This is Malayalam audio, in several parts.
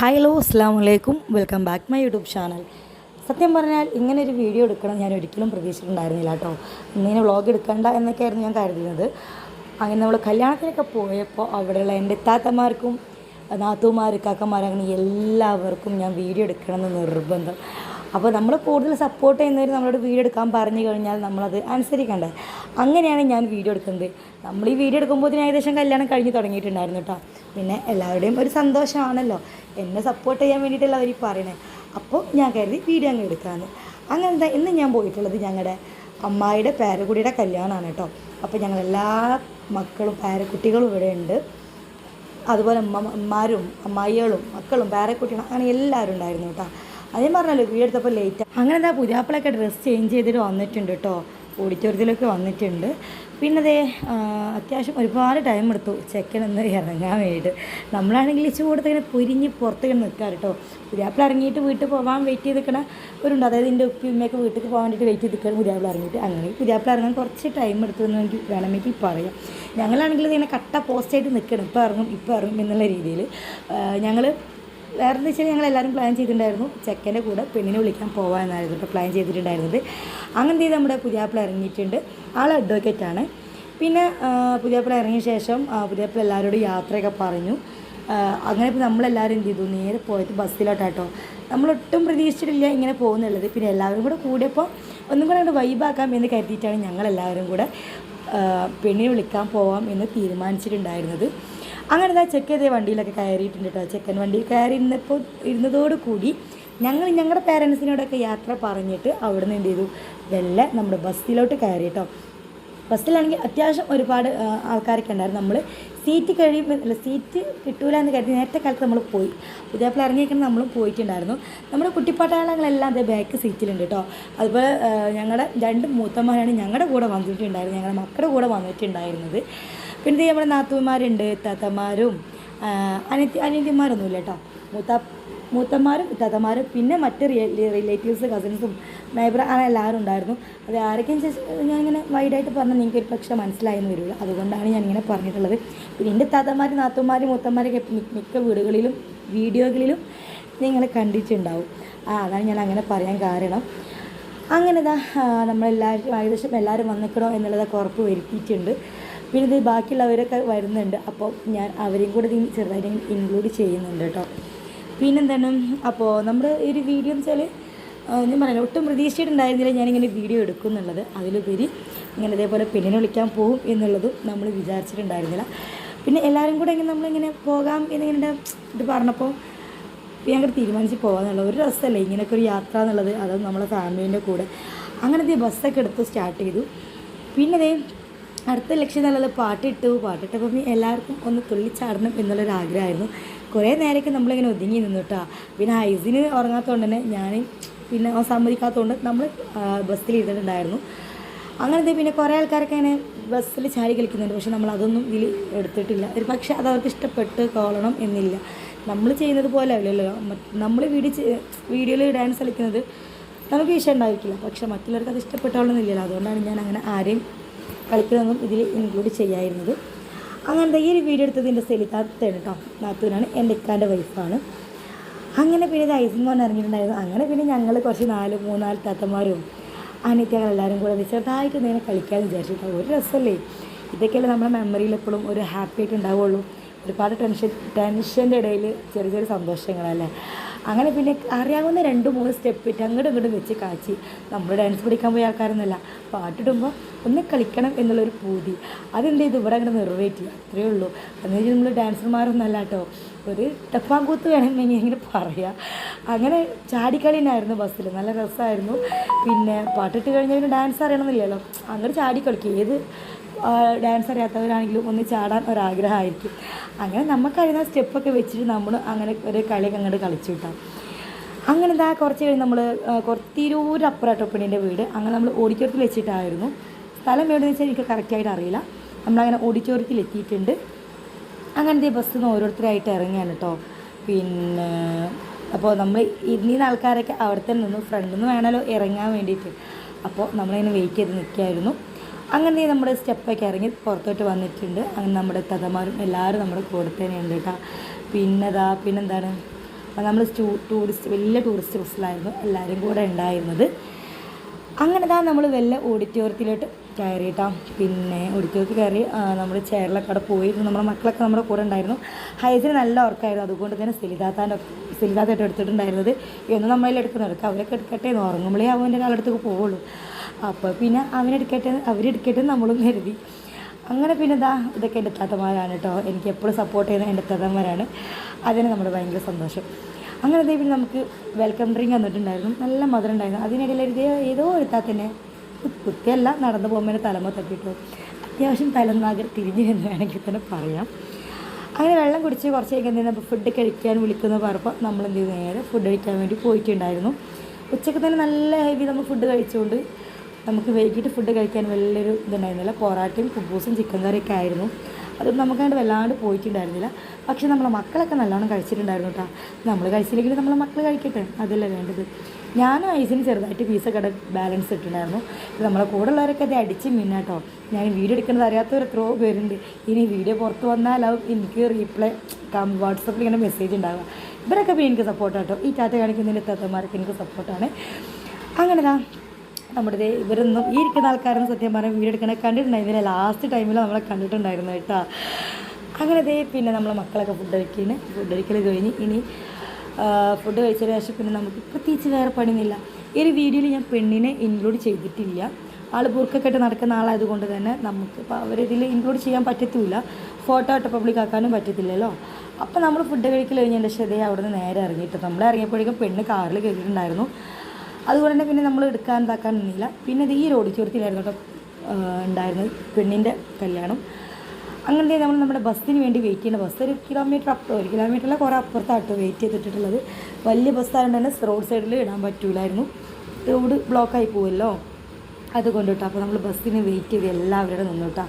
ഹായ് ഹലോ അസ്സാം വലൈക്കും welcome back my YouTube channel സത്യം പറഞ്ഞാൽ ഇങ്ങനെ ഒരു വീഡിയോ എടുക്കണം ഞാൻ ഒരിക്കലും പ്രതീക്ഷിച്ചിട്ടുണ്ടായിരുന്നില്ല കേട്ടോ. ഇങ്ങനെ വ്ളോഗ് എടുക്കണ്ട എന്നൊക്കെയായിരുന്നു ഞാൻ കരുതുന്നത് അങ്ങനെ നമ്മൾ കല്യാണത്തിനൊക്കെ പോയപ്പോൾ അവിടെയുള്ള എന്റെ താത്തമാർക്കും നാത്തുമാർ കാക്കമാർ അങ്ങനെ എല്ലാവർക്കും ഞാൻ വീഡിയോ എടുക്കണമെന്ന് നിർബന്ധം. അപ്പോൾ നമ്മൾ കൂടുതൽ സപ്പോർട്ട് ചെയ്യുന്നവർ നമ്മളോട് വീഡിയോ എടുക്കാൻ പറഞ്ഞു കഴിഞ്ഞാൽ നമ്മളത് അനുസരിക്കണ്ടേ. അങ്ങനെയാണ് ഞാൻ വീഡിയോ എടുക്കുന്നത്. നമ്മൾ ഈ വീഡിയോ എടുക്കുമ്പോൾ ഏകദേശം കല്യാണം കഴിഞ്ഞ് തുടങ്ങിയിട്ടുണ്ടായിരുന്നു കേട്ടോ പിന്നെ എല്ലാവരുടെയും ഒരു സന്തോഷമാണല്ലോ. എന്നെ സപ്പോർട്ട് ചെയ്യാൻ വേണ്ടിയിട്ടല്ല അവർ പറയണേ. അപ്പോൾ ഞാൻ കരുതി വീഡിയോ അങ്ങ് എടുക്കാമെന്ന് അങ്ങനത്തെ ഇന്ന് ഞാൻ പോയിട്ടുള്ളത് ഞങ്ങളുടെ അമ്മായിയുടെ പേരക്കുട്ടിയുടെ കല്യാണമാണ് കേട്ടോ അപ്പോൾ ഞങ്ങൾ എല്ലാ മക്കളും പേരക്കുട്ടികളും ഇവിടെ ഉണ്ട് അതുപോലെ അമ്മമാരും അമ്മായികളും മക്കളും പേരക്കുട്ടികളും അങ്ങനെ എല്ലാവരും ഉണ്ടായിരുന്നു കേട്ടോ അതേ പറഞ്ഞല്ലോ വീട് എടുത്തപ്പോൾ ലേറ്റ് അങ്ങനെ എന്താ പുതിയാപ്പിളൊക്കെ ഡ്രസ്സ് ചേഞ്ച് ചെയ്തിട്ട് വന്നിട്ടുണ്ട് കേട്ടോ ഓഡിറ്റോറിയത്തിലൊക്കെ വന്നിട്ടുണ്ട്. പിന്നെ അതേ അത്യാവശ്യം ഒരുപാട് ടൈം എടുത്തു. ചെക്കൻ എന്ന് ഇറങ്ങാൻ വേണ്ടിയിട്ട്. നമ്മളാണെങ്കിൽ കൂടുതൽ ഇങ്ങനെ പൊരിഞ്ഞ് പുറത്തേക്ക് നിൽക്കാം കേട്ടോ പുതിയാപ്പിള ഇറങ്ങിയിട്ട് വീട്ടിൽ പോകാൻ വെയിറ്റ് ചെയ്ത് നിൽക്കണ ഒരുണ്ട്. അതായത് എന്റെ ഉപ്പി ഉമ്മയൊക്കെ വീട്ടിൽ പോകാൻ വേണ്ടിയിട്ട് വെയിറ്റ് ചെയ്ത് നിൽക്കണം പുതിയാപ്പിള ഇറങ്ങിയിട്ട്. അങ്ങനെ പുതിയാപ്പിള ഇറങ്ങാൻ കുറച്ച് ടൈം എടുത്തു എന്ന് എനിക്ക് വേണമെങ്കിൽ പറയാം. ഞങ്ങളാണെങ്കിൽ ഇങ്ങനെ കട്ട പോസ്റ്റായിട്ട് നിൽക്കണം ഇപ്പോൾ ഇറങ്ങും ഇപ്പോൾ ഇറങ്ങും എന്നുള്ള രീതിയിൽ ഞങ്ങൾ വേറെ എന്താ വെച്ചാൽ ഞങ്ങൾ എല്ലാവരും പ്ലാൻ ചെയ്തിട്ടുണ്ടായിരുന്നു. ചെക്കന്റെ കൂടെ പെണ്ണിനെ വിളിക്കാൻ പോകാമെന്നായിരുന്നു ഇപ്പോൾ പ്ലാൻ ചെയ്തിട്ടുണ്ടായിരുന്നത്. അങ്ങനെ ചെയ്ത് നമ്മുടെ പുതിയാപ്പിള ഇറങ്ങിയിട്ടുണ്ട്. ആൾ അഡ്വക്കേറ്റ് ആണ്. പിന്നെ പുതിയാപ്പിള ഇറങ്ങിയ ശേഷം പുതിയാപ്പിള എല്ലാവരോടും യാത്രയൊക്കെ പറഞ്ഞു. അങ്ങനെ ഇപ്പോൾ നമ്മളെല്ലാവരും എന്ത് ചെയ്തു? നേരെ പോയത് ബസ്സിലോട്ടാട്ടോ. നമ്മളൊട്ടും പ്രതീക്ഷിച്ചിട്ടില്ല ഇങ്ങനെ പോകുന്നുള്ളത്. പിന്നെ എല്ലാവരും കൂടെ കൂടിയപ്പോൾ ഒന്നും കൂടെ അങ്ങോട്ട് വൈബാക്കാം എന്ന് കരുതിയിട്ടാണ് ഞങ്ങളെല്ലാവരും കൂടെ പെണ്ണിനെ വിളിക്കാൻ പോവാം എന്ന് തീരുമാനിച്ചിട്ടുണ്ടായിരുന്നത്. അങ്ങനെ ഞാൻ ചെക്ക് ചെയ്ത വണ്ടിയിലൊക്കെ കയറിയിട്ടുണ്ട് കേട്ടോ ചെക്കൻ വണ്ടിയിൽ കയറി ഇരുന്നപ്പോൾ ഇരുന്നതോട് കൂടി ഞങ്ങൾ ഞങ്ങളുടെ പേരൻസിനോടൊക്കെ യാത്ര പറഞ്ഞിട്ട് അവിടെ നിന്ന് എന്ത് ചെയ്തു? വെല്ലെ നമ്മുടെ ബസ്സിലോട്ട് കയറി കേട്ടോ ബസ്സിലാണെങ്കിൽ അത്യാവശ്യം ഒരുപാട് ആൾക്കാരൊക്കെ ഉണ്ടായിരുന്നു. നമ്മൾ സീറ്റ് കഴിയുമ്പോൾ അല്ല സീറ്റ് കിട്ടൂല എന്ന് കരുതി നേരത്തെ കാലത്ത് നമ്മൾ പോയി. പുതിയപ്പോൾ ഇറങ്ങിയിരിക്കുന്ന നമ്മളും പോയിട്ടുണ്ടായിരുന്നു. നമ്മുടെ കുട്ടിപ്പാട്ടാളങ്ങളെല്ലാം അതേ ബാക്ക് സീറ്റിലുണ്ട് കേട്ടോ അതുപോലെ ഞങ്ങളുടെ രണ്ട് മൂത്തന്മാരാണ് ഞങ്ങളുടെ കൂടെ വന്നിട്ടുണ്ടായിരുന്നത്. ഞങ്ങളുടെ മക്കളുടെ കൂടെ വന്നിട്ടുണ്ടായിരുന്നത്. പിന്നെ നമ്മുടെ നാത്തുമാരുണ്ട് താത്തമാരും അനിയത്തി അനിയത്തിമാരൊന്നുമില്ല കേട്ടോ. മൂത്ത മൂത്തന്മാരും താത്തമാരും പിന്നെ മറ്റ് റിലേറ്റീവ്സ് കസിൻസും നൈബർ അങ്ങനെ എല്ലാവരും ഉണ്ടായിരുന്നു. അത് ആരൊക്കെ ഞാൻ ഇങ്ങനെ വൈഡായിട്ട് പറഞ്ഞാൽ നിങ്ങൾക്ക് ഒരു പക്ഷേ മനസ്സിലായെന്ന് വരില്ല. അതുകൊണ്ടാണ് ഞാൻ ഇങ്ങനെ പറഞ്ഞിട്ടുള്ളത്. പിന്നെ എന്റെ താത്തമാരും നാത്തന്മാർ മൂത്തന്മാരൊക്കെ മിക്ക വീടുകളിലും വീഡിയോകളിലും നിങ്ങൾ കണ്ടിട്ടുണ്ടാവും. ആ അതാണ് ഞാൻ അങ്ങനെ പറയാൻ കാരണം. അങ്ങനെ ഇതാ നമ്മളെല്ലാവരും ഏകദേശം എല്ലാവരും വന്നിക്കണോ എന്നുള്ളതൊക്കെ ഉറപ്പ് വരുത്തിയിട്ടുണ്ട്. പിന്നെ ഇത് ബാക്കിയുള്ളവരൊക്കെ വരുന്നുണ്ട്. അപ്പോൾ ഞാൻ അവരെയും കൂടെ ഇതിൽ ചെറുതായിട്ട് ഇൻക്ലൂഡ് ചെയ്യുന്നുണ്ട് കേട്ടോ. പിന്നെന്താണ്? അപ്പോൾ നമ്മുടെ ഒരു വീഡിയോ എന്ന് വെച്ചാൽ ഞാൻ പറയാം ഒട്ടും പ്രതീക്ഷിച്ചിട്ടുണ്ടായിരുന്നില്ല ഞാനിങ്ങനെ വീഡിയോ എടുക്കുന്നുള്ളത്. അതിലുപരി ഇങ്ങനെ ഇതേപോലെ പെണ്ണിനെ വിളിക്കാൻ പോകും എന്നുള്ളതും നമ്മൾ വിചാരിച്ചിട്ടുണ്ടായിരുന്നില്ല. പിന്നെ എല്ലാവരും കൂടെ ഇങ്ങനെ നമ്മളിങ്ങനെ പോകാം എന്നിങ്ങനെ ഇത് പറഞ്ഞപ്പോൾ ഞങ്ങൾ തീരുമാനിച്ച് പോകാമെന്നുള്ള ഒരു രസമല്ലേ? ഇങ്ങനെയൊക്കെ ഒരു യാത്ര എന്നുള്ളത് അതും നമ്മളെ ഫാമിലീന്റെ കൂടെ. അങ്ങനത്തെ ബസ്സൊക്കെ എടുത്ത് സ്റ്റാർട്ട് ചെയ്തു. പിന്നെ അടുത്ത ലക്ഷ്യം എന്നുള്ളത് പാട്ടിട്ടു പാട്ടിട്ടപ്പം എല്ലാവർക്കും ഒന്ന് തുള്ളിച്ചാടണം എന്നുള്ളൊരു ആഗ്രഹമായിരുന്നു കുറേ നേരമൊക്കെ നമ്മളിങ്ങനെ ഒതുങ്ങി നിന്നു കേട്ടോ പിന്നെ ഐസിന് ഉറങ്ങാത്തതുകൊണ്ട് തന്നെ ഞാൻ പിന്നെ സമ്മതിക്കാത്തതുകൊണ്ട് നമ്മൾ ബസ്സിൽ ഇരുന്നിട്ടുണ്ടായിരുന്നു. അങ്ങനത്തെ പിന്നെ കുറേ ആൾക്കാരൊക്കെ ഇങ്ങനെ ബസ്സിൽ ചാരി കളിക്കുന്നുണ്ട്. പക്ഷെ നമ്മൾ അതൊന്നും ഇതിൽ എടുത്തിട്ടില്ല. ഒരു പക്ഷേ അത് അവർക്ക് ഇഷ്ടപ്പെട്ട് കോളണം എന്നില്ല. നമ്മൾ ചെയ്യുന്നത് പോലെ അല്ലല്ലോ. നമ്മൾ വീഡിയോ വീഡിയോയിൽ ഡാൻസ് കളിക്കുന്നത് നമുക്ക് വിഷയം ഉണ്ടായിരിക്കില്ല. പക്ഷെ മറ്റുള്ളവർക്ക് അത് ഇഷ്ടപ്പെട്ടോളന്നില്ലല്ലോ അതുകൊണ്ടാണ് ഞാൻ അങ്ങനെ ആരെയും കളിക്കുന്നതൊന്നും ഇതിൽ ഇൻക്ലൂഡ് ചെയ്യായിരുന്നത്. അങ്ങനത്തെ ഈ ഒരു വീഡിയോ എടുത്തത് എന്റെ സെലിത്താത്താണ് കേട്ടോ നാത്തൂനാണ് എന്റെ ഇക്കാന്റെ വൈഫാണ് അങ്ങനെ പിന്നെ ഇത് ഐസിൻ കൊണ്ട് ഇറങ്ങിയിട്ടുണ്ടായിരുന്നു. അങ്ങനെ പിന്നെ ഞങ്ങൾ കുറച്ച് നാല് മൂന്നാൽ താത്തമാരും അനിത്യങ്ങൾ എല്ലാവരും കൂടെ ചെറുതായിട്ട് ഇങ്ങനെ കളിക്കാമെന്ന് വിചാരിച്ചിട്ട്. ഒരു രസമല്ലേ ഇതൊക്കെയല്ലേ നമ്മുടെ മെമ്മറിയിൽ എപ്പോഴും ഒരു ഹാപ്പി ആയിട്ട് ഉണ്ടാവുള്ളൂ. ഒരുപാട് ടെൻഷൻ ടെൻഷന്റെ ഇടയിൽ ചെറിയ ചെറിയ സന്തോഷങ്ങളല്ലേ? അങ്ങനെ പിന്നെ അറിയാവുന്ന രണ്ട് മൂന്ന് സ്റ്റെപ്പ് ഇട്ട് അങ്ങോട്ടും ഇങ്ങോട്ടും വെച്ച് കാച്ചി. നമ്മൾ ഡാൻസ് പഠിക്കാൻ പോയ ആൾക്കാരൊന്നുമല്ല. പാട്ടിടുമ്പോൾ ഒന്ന് കളിക്കണം എന്നുള്ളൊരു പൂതി. അതെന്ത് ചെയ്തു? ഇവിടെ അങ്ങനെ നിറവേറ്റി. അത്രയേ ഉള്ളൂ. എന്ന് വെച്ചാൽ നമ്മൾ ഡാൻസർമാരൊന്നല്ല കേട്ടോ. ഒരു ടെപ്പാങ്കൂത്ത് വേണമെങ്കിൽ ഇങ്ങനെ പറയാം. അങ്ങനെ ചാടിക്കളിനായിരുന്നു ബസ്സിൽ നല്ല രസമായിരുന്നു പിന്നെ പാട്ടിട്ട് കഴിഞ്ഞാൽ പിന്നെ ഡാൻസ് അറിയണമെന്നില്ലല്ലോ അങ്ങനെ ചാടിക്കളിക്കും. ഏത് ഡാൻസ് അറിയാത്തവരാണെങ്കിലും ഒന്ന് ചാടാൻ ഒരാഗ്രഹമായിരിക്കും. അങ്ങനെ നമുക്കറിയുന്ന സ്റ്റെപ്പൊക്കെ വെച്ചിട്ട് നമ്മൾ അങ്ങനെ ഒരു കളിയൊക്കെ അങ്ങോട്ട് കളിച്ചു കിട്ടാം അങ്ങനെ ഇതാ കുറച്ച് കഴിഞ്ഞ് നമ്മൾ കുറച്ച് തിരൂരപ്പുറം പെണ്ണിന്റെ വീട്. അങ്ങനെ നമ്മൾ ഓഡിറ്റോറിയത്തിൽ വെച്ചിട്ടായിരുന്നു. സ്ഥലം എവിടെയെന്ന് വെച്ചാൽ എനിക്ക് കറക്റ്റായിട്ട് അറിയില്ല. നമ്മളങ്ങനെ ഓഡിറ്റോറിയത്തിൽ എത്തിയിട്ടുണ്ട്. അങ്ങനത്തെ ബസ്സിൽ നിന്ന് ഓരോരുത്തരായിട്ട് ഇറങ്ങിയാണ് കേട്ടോ പിന്നെ അപ്പോൾ നമ്മൾ ഇന്നീന്ന് ആൾക്കാരൊക്കെ അവിടെ തന്നെ നിന്നു. ഫ്രണ്ടിൽ നിന്ന് വേണമല്ലോ ഇറങ്ങാൻ വേണ്ടിയിട്ട്. അപ്പോൾ നമ്മളിങ്ങനെ വെയിറ്റ് ചെയ്ത് നിൽക്കുകയായിരുന്നു അങ്ങനെ നമ്മുടെ സ്റ്റെപ്പൊക്കെ ഇറങ്ങി പുറത്തോട്ട് വന്നിട്ടുണ്ട്. അങ്ങനെ നമ്മുടെ തതമാരും എല്ലാവരും നമ്മുടെ കൂടെ തന്നെയുണ്ട് കേട്ടോ. പിന്നെതാ പിന്നെന്താണ്? നമ്മൾ ടൂറിസ്റ്റ് വലിയ ടൂറിസ്റ്റ് ബസ്സിലായിരുന്നു. എല്ലാവരും കൂടെ ഉണ്ടായിരുന്നത്. അങ്ങനെ താ നമ്മൾ വല്ല ഓഡിറ്റോറിയത്തിലോട്ട് കയറിയിട്ടാ പിന്നെ ഓഡിറ്റോറിയത്തിൽ കയറി നമ്മൾ ചെയറിലൊക്കെ അവിടെ പോയി. നമ്മുടെ മക്കളൊക്കെ നമ്മുടെ കൂടെ ഉണ്ടായിരുന്നു. ഹൈസിന് നല്ല ഉറക്കമായിരുന്നു അതുകൊണ്ട് തന്നെ സിലിതാത്താന്റെ സിലിതാത്തായിട്ട് എടുത്തിട്ടുണ്ടായിരുന്നത്. എന്നും നമ്മളതിൽ എടുക്കുന്നത് അവരൊക്കെ എടുക്കട്ടെ എന്ന് ഉറങ്ങുമ്പോഴേ അവന്റെ കാലടുത്തേക്ക് പോവുള്ളൂ. അപ്പോൾ പിന്നെ അവനെടുക്കട്ടെ അവരെടുക്കട്ടെ നമ്മളും കരുതി. അങ്ങനെ പിന്നെ ഇതാ ഇതൊക്കെ എന്റെ താത്തമാരാണ് കേട്ടോ എനിക്ക് എപ്പോഴും സപ്പോർട്ട് ചെയ്യുന്ന എന്റെ താത്തമാരാണ്. അതിന് നമ്മൾ ഭയങ്കര സന്തോഷം. അങ്ങനെ ഇതേ പിന്നെ നമുക്ക് വെൽക്കം ഡ്രിങ്ക് വന്നിട്ടുണ്ടായിരുന്നു. നല്ല മധുരം ഉണ്ടായിരുന്നു. അതിനിടയിൽ ഒരു ഏതോ ഒരു താത്തന്നെ കുത്തിയല്ല നടന്നു പോകുമ്പോൾ തലമ തട്ടിട്ടു അത്യാവശ്യം തലനാഗർ തിരിഞ്ഞു എന്ന് വേണമെങ്കിൽ തന്നെ പറയാം. അങ്ങനെ വെള്ളം കുടിച്ച് കുറച്ച് കഴിക്കുന്ന ഫുഡ് കഴിക്കാൻ വിളിക്കുന്ന പറഞ്ഞപ്പോൾ നമ്മൾ എന്ത് ചെയ്തു? നേരെ ഫുഡ് കഴിക്കാൻ വേണ്ടി പോയിട്ടുണ്ടായിരുന്നു. ഉച്ചയ്ക്ക് തന്നെ നല്ല ഹെവി നമ്മൾ ഫുഡ് കഴിച്ചുകൊണ്ട് നമുക്ക് വൈകിട്ട് ഫുഡ് കഴിക്കാൻ വലിയൊരു ഇതുണ്ടായിരുന്നില്ല. പൊറാട്ടയും കുബൂസും ചിക്കൻ കറിയൊക്കെ ആയിരുന്നു. അതൊന്നും നമുക്കങ്ങനെ വല്ലാണ്ട് പോയിട്ടുണ്ടായിരുന്നില്ല. പക്ഷെ നമ്മളെ മക്കളൊക്കെ നല്ലോണം കഴിച്ചിട്ടുണ്ടായിരുന്നു കേട്ടോ നമ്മൾ കഴിച്ചില്ലെങ്കിൽ നമ്മളെ മക്കൾ കഴിക്കട്ടെ. അതല്ല വേണ്ടത്. ഞാനും ഐസിന് ചെറുതായിട്ട് പീസൊക്കെ അവിടെ ബാലൻസ് ഇട്ടിട്ടുണ്ടായിരുന്നു നമ്മളെ കൂടെ ഉള്ളവരൊക്കെ അത് അടിച്ച് മിന്നാട്ടോ. ഞാൻ വീഡിയോ എടുക്കുന്നത് അറിയാത്തവർ എത്രയോ പേരുണ്ട്. ഇനി വീഡിയോ പുറത്ത് വന്നാൽ എനിക്ക് റീപ്ലൈ വാട്സപ്പിൽ ഇങ്ങനെ മെസ്സേജ് ഉണ്ടാവുക. ഇവരൊക്കെ എനിക്ക് സപ്പോർട്ടാട്ടോ ഈ ചാറ്റ കാണിക്കുന്നതിന്റെ തത്തമാർക്ക് എനിക്ക് സപ്പോർട്ടാണ് അങ്ങനെതാ നമ്മുടെ ഇവരൊന്നും ഈ ഇരിക്കുന്ന ആൾക്കാരൊന്നും സത്യം പറഞ്ഞാൽ വീഡിയോ എടുക്കണ കണ്ടിട്ടുണ്ടായിരുന്നില്ല ലാസ്റ്റ് ടൈമിൽ നമ്മളെ കണ്ടിട്ടുണ്ടായിരുന്നു കേട്ടോ. അങ്ങനെ ദേ പിന്നെ നമ്മളെ മക്കളൊക്കെ ഫുഡ് കഴിക്കുന്നു ഫുഡ് കഴിക്കൽ കഴിഞ്ഞ് ഇനി ഫുഡ് കഴിച്ചതിന് ശേഷം പിന്നെ നമുക്ക് പ്രത്യേകിച്ച് വേറെ പണിയൊന്നുമില്ല. ഈ ഒരു വീഡിയോയിൽ ഞാൻ പെണ്ണിനെ ഇൻക്ലൂഡ് ചെയ്തിട്ടില്ല. ആൾ ബുർക്കൊക്കെ ഇട്ട് നടക്കുന്ന ആളായതുകൊണ്ട് തന്നെ നമുക്ക് ഇപ്പോൾ അവരിതിൽ ഇൻക്ലൂഡ് ചെയ്യാൻ പറ്റത്തില്ല. ഫോട്ടോ ഇട്ട് പബ്ലിക് ആക്കാനും പറ്റത്തില്ലല്ലോ. അപ്പോൾ നമ്മൾ ഫുഡ് കഴിക്കൽ കഴിഞ്ഞതിന്റെ ശരി അവിടെ നിന്ന് നേരെ ഇറങ്ങിയിട്ട് നമ്മൾ ഇറങ്ങിയപ്പോഴേക്കും പെണ്ണ് കാറിൽ കയറിയിട്ടുണ്ടായിരുന്നു അതുകൊണ്ട് തന്നെ പിന്നെ നമ്മൾ എടുക്കാൻ ഇതാക്കാൻ നിന്നില്ല. പിന്നെ ഇത് ഈ ഒരു ഓഡിറ്റോറിയത്തിലായിരുന്നു കേട്ടോ ഉണ്ടായിരുന്നത് പെണ്ണിന്റെ കല്യാണം. അങ്ങനെ നമ്മൾ നമ്മുടെ ബസ്സിന് വേണ്ടി വെയിറ്റ് ചെയ്യുന്ന ബസ് ഒരു കിലോമീറ്റർ അപ്പുറം ഒരു കിലോമീറ്ററിൽ കുറേ അപ്പുറത്താട്ടോ വെയിറ്റ് ചെയ്തിട്ടുള്ളത് വലിയ ബസ്സായതുകൊണ്ട് തന്നെ റോഡ് സൈഡിൽ ഇടാൻ പറ്റൂലായിരുന്നു. റോഡ് ബ്ലോക്കായി പോവുമല്ലോ അതുകൊണ്ട് കേട്ടോ അപ്പോൾ നമ്മൾ ബസ്സിന് വെയിറ്റ് ചെയ്ത് എല്ലാവരുടെ നിന്നു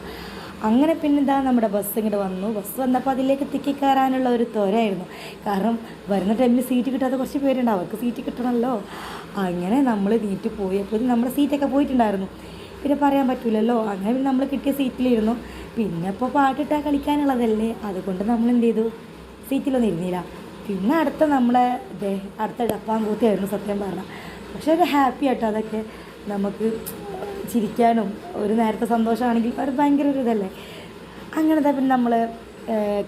അങ്ങനെ പിന്നെ ഇതാ നമ്മുടെ ബസ് ഇങ്ങോട്ട് വന്നു. ബസ് വന്നപ്പോൾ അതിലേക്ക് തിക്കി കയറാനുള്ള ഒരു ത്വരയായിരുന്നു. കാരണം വരുന്ന ടൈമിൽ സീറ്റ് കിട്ടാത്ത കുറച്ച് പേരുണ്ട് അവർക്ക് സീറ്റ് കിട്ടണമല്ലോ അങ്ങനെ നമ്മൾ നീറ്റ് പോയി. അപ്പോൾ നമ്മുടെ സീറ്റൊക്കെ പോയിട്ടുണ്ടായിരുന്നു. പിന്നെ പറയാൻ പറ്റില്ലല്ലോ അങ്ങനെ നമ്മൾ കിട്ടിയ സീറ്റിലിരുന്നു പിന്നെ ഇപ്പോൾ പാട്ടിട്ടാൽ കളിക്കാനുള്ളതല്ലേ. അതുകൊണ്ട് നമ്മൾ എന്ത് ചെയ്തു സീറ്റിലൊന്നും ഇരുന്നില്ല. പിന്നെ അടുത്ത നമ്മളെ ഇതേ അടുത്ത ഡപ്പാങ്കൂത്തിയായിരുന്നു സത്യം പറഞ്ഞാൽ പക്ഷേ ഒരു ഹാപ്പി ആട്ടോ അതൊക്കെ. നമുക്ക് ചിരിക്കാനും ഒരു നേരത്തെ സന്തോഷമാണെങ്കിൽ ഒരു ഭയങ്കര ഒരു ഇതല്ലേ. അങ്ങനത്തെ പിന്നെ നമ്മൾ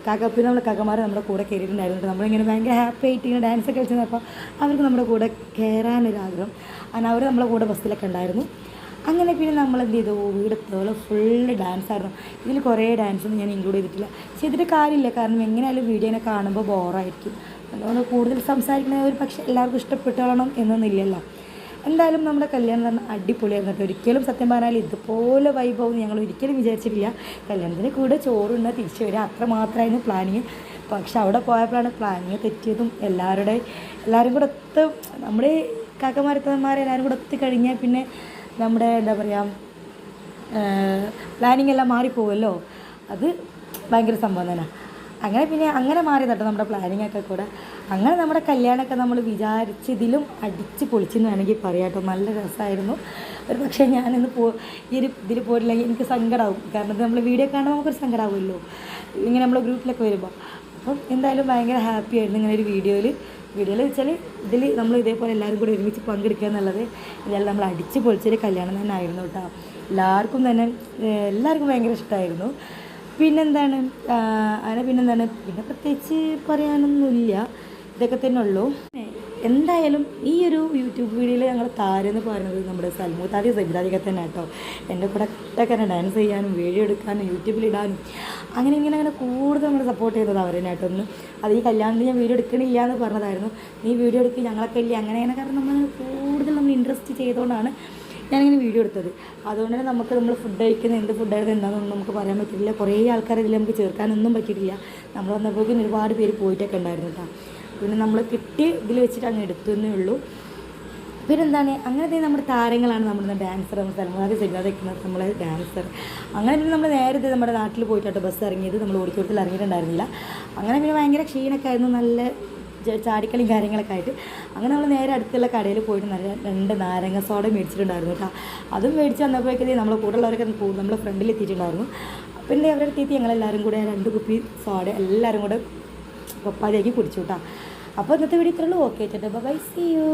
കക പിന്നെ നമ്മുടെ കകമാർ നമ്മുടെ കൂടെ കയറിയിട്ടുണ്ടായിരുന്നു നമ്മളിങ്ങനെ ഭയങ്കര ഹാപ്പി ആയിട്ട് ഇങ്ങനെ ഡാൻസ് ഒക്കെ കളിച്ച് നിന്നപ്പോൾ അവർക്ക് നമ്മുടെ കൂടെ കയറാനൊരാഗ്രഹം അങ്ങനെ അവർ നമ്മളെ കൂടെ ബസ്സിലൊക്കെ ഉണ്ടായിരുന്നു. അങ്ങനെ പിന്നെ നമ്മൾ എന്ത് ചെയ്തു? വീടത്തോളം ഫുള്ള് ഡാൻസ് ആയിരുന്നു. ഇതിൽ കുറേ ഡാൻസൊന്നും ഞാൻ ഇൻക്ലൂഡ് ചെയ്തിട്ടില്ല. ചെയ്തിട്ട് കാര്യമില്ല. കാരണം എങ്ങനെയായാലും വീഡിയോനെ കാണുമ്പോൾ ബോറായിരിക്കും അതുകൊണ്ട് കൂടുതൽ സംസാരിക്കുന്നത് ഒരു പക്ഷേ എല്ലാവർക്കും ഇഷ്ടപ്പെട്ടോളണം എന്നൊന്നുമില്ലല്ലോ എന്തായാലും നമ്മുടെ കല്യാണം തന്നെ അടിപൊളിയായിരുന്നു കേട്ടോ. ഒരിക്കലും സത്യം പറഞ്ഞാൽ ഇതുപോലെ വൈഭവം ഞങ്ങൾ ഒരിക്കലും വിചാരിച്ചിട്ടില്ല. കല്യാണത്തിന് കൂടെ ചോറുണ്ട് തിരിച്ചു വരിക അത്ര മാത്രമായിരുന്നു പ്ലാനിങ് പക്ഷെ അവിടെ പോയപ്പോഴാണ് പ്ലാനിങ് തെറ്റിയതും എല്ലാവരുടെ എല്ലാവരും കൂടെ ഒത്ത് നമ്മുടെ കാക്കമാരത്തന്മാരെ എല്ലാവരും കൂടെ ഒത്തു കഴിഞ്ഞാൽ പിന്നെ നമ്മുടെ എന്താ പറയുക പ്ലാനിങ് എല്ലാം മാറിപ്പോവുമല്ലോ അത് ഭയങ്കര സംഭവം തന്നെ. അങ്ങനെ പിന്നെ അങ്ങനെ മാറി നട്ടു നമ്മുടെ പ്ലാനിങ് ഒക്കെ കൂടെ. അങ്ങനെ നമ്മുടെ കല്യാണമൊക്കെ നമ്മൾ വിചാരിച്ചതിലും അടിച്ച് പൊളിച്ചെന്ന് വേണമെങ്കിൽ പറയാം കേട്ടോ. നല്ല രസമായിരുന്നു. ഒരു പക്ഷേ ഞാനിന്ന് പോ ഈ ഒരു ഇതിൽ പോയില്ലെങ്കിൽ എനിക്ക് സങ്കടമാവും കാരണം നമ്മൾ വീഡിയോ കാണുമ്പോൾ നമുക്കൊരു സങ്കടമാവുമല്ലോ ഇങ്ങനെ നമ്മൾ ഗ്രൂപ്പിലൊക്കെ വരുമ്പോൾ അപ്പം എന്തായാലും ഭയങ്കര ഹാപ്പി ആയിരുന്നു ഇങ്ങനെ ഒരു വീഡിയോയിൽ വീഡിയോയിൽ വെച്ചാൽ ഇതിൽ നമ്മൾ ഇതേപോലെ എല്ലാവരും കൂടി ഒരുമിച്ച് പങ്കെടുക്കുക എന്നുള്ളത് ഇതെല്ലാം നമ്മൾ അടിച്ച് പൊളിച്ചൊരു കല്യാണം തന്നെ ആയിരുന്നു കേട്ടോ. എല്ലാവർക്കും തന്നെ എല്ലാവർക്കും ഭയങ്കര ഇഷ്ടമായിരുന്നു. പിന്നെന്താണ്? അങ്ങനെ പിന്നെന്താണ്? പിന്നെ പ്രത്യേകിച്ച് പറയാനൊന്നുമില്ല. ഇതൊക്കെ തന്നെ ഉള്ളൂ. എന്തായാലും ഈ ഒരു യൂട്യൂബ് വീഡിയോയിൽ ഞങ്ങൾ താരെന്ന് പറയുന്നത് നമ്മുടെ സൽമൂത്താദി സബിതാദിയൊക്കെ തന്നെ കേട്ടോ എന്റെ കൂടെ ഒക്കെ ഡാൻസ് ചെയ്യാനും വീഡിയോ എടുക്കാനും യൂട്യൂബിലിടാനും അങ്ങനെ ഇങ്ങനെ അങ്ങനെ കൂടുതൽ നമ്മൾ സപ്പോർട്ട് ചെയ്തത് അവരെന്നെ കേട്ടോ ഒന്ന് അത് ഈ കല്യാണത്തിന് ഞാൻ വീഡിയോ എടുക്കണില്ല എന്ന് പറഞ്ഞതായിരുന്നു. നീ വീഡിയോ എടുക്കുക ഞങ്ങളൊക്കെ ഇല്ല? അങ്ങനെ അങ്ങനെ കാരണം നമ്മൾ കൂടുതൽ നമ്മൾ ഇൻട്രസ്റ്റ് ചെയ്തുകൊണ്ടാണ് ഞാനിങ്ങനെ വീഡിയോ എടുത്തത്. അതുകൊണ്ട് തന്നെ നമുക്ക് നമ്മൾ ഫുഡ് കഴിക്കുന്ന എന്ത് ഫുഡായിരുന്നു എന്താണെന്നൊന്നും നമുക്ക് പറയാൻ പറ്റില്ല കുറേ ആൾക്കാർ ഇതിൽ നമുക്ക് ചേർക്കാനൊന്നും പറ്റിയിട്ടില്ല. നമ്മൾ വന്നപ്പോഴേക്കും ഒരുപാട് പേര് പോയിട്ടൊക്കെ ഉണ്ടായിരുന്നു കേട്ടോ. പിന്നെ നമ്മൾ കിട്ടി ഇതിൽ വെച്ചിട്ട് അങ്ങ് എടുത്തു എന്നേ ഉള്ളൂ. പിന്നെന്താണ്? അങ്ങനത്തെ നമ്മുടെ താരങ്ങളാണ് നമ്മുടെ ഡാൻസർ നമ്മൾ തലമുറ ചെയ്താതിരിക്കുന്നത് നമ്മളെ ഡാൻസർ അങ്ങനെ പിന്നെ നമ്മൾ നേരത്തെ നമ്മുടെ നാട്ടിൽ പോയിട്ടോ ബസ് ഇറങ്ങിയത്. നമ്മൾ ഓടിക്കോട്ടത്തിൽ ഇറങ്ങിയിട്ടുണ്ടായിരുന്നില്ല. അങ്ങനെ പിന്നെ ഭയങ്കര ക്ഷീണമൊക്കെ ആയിരുന്നു. നല്ല ചാടിക്കളിയും കാര്യങ്ങളൊക്കെ ആയിട്ട്. അങ്ങനെ നമ്മൾ നേരെ അടുത്തുള്ള കടയിൽ പോയിട്ട് നല്ല രണ്ട് നാരങ്ങ സോഡ മേടിച്ചിട്ടുണ്ടായിരുന്നു കേട്ടോ അതും മേടിച്ച് വന്നപ്പോഴേക്കും നമ്മളെ കൂടെയുള്ളവരൊക്കെ നമ്മളെ ഫ്രണ്ടിൽ എത്തിയിട്ടുണ്ടായിരുന്നു. പിന്നെ അവരുടെ എത്തിയിട്ട് ഞങ്ങളെല്ലാവരും കൂടെ രണ്ട് കുപ്പി സോഡ എല്ലാവരും കൂടെ പപ്പാതിയാക്കി കുടിച്ചു കേട്ടോ അപ്പോൾ ഇന്നത്തെ വീഡിയോ ഇത്രയുള്ളൂ ഓക്കെ ചേട്ടാ. By C U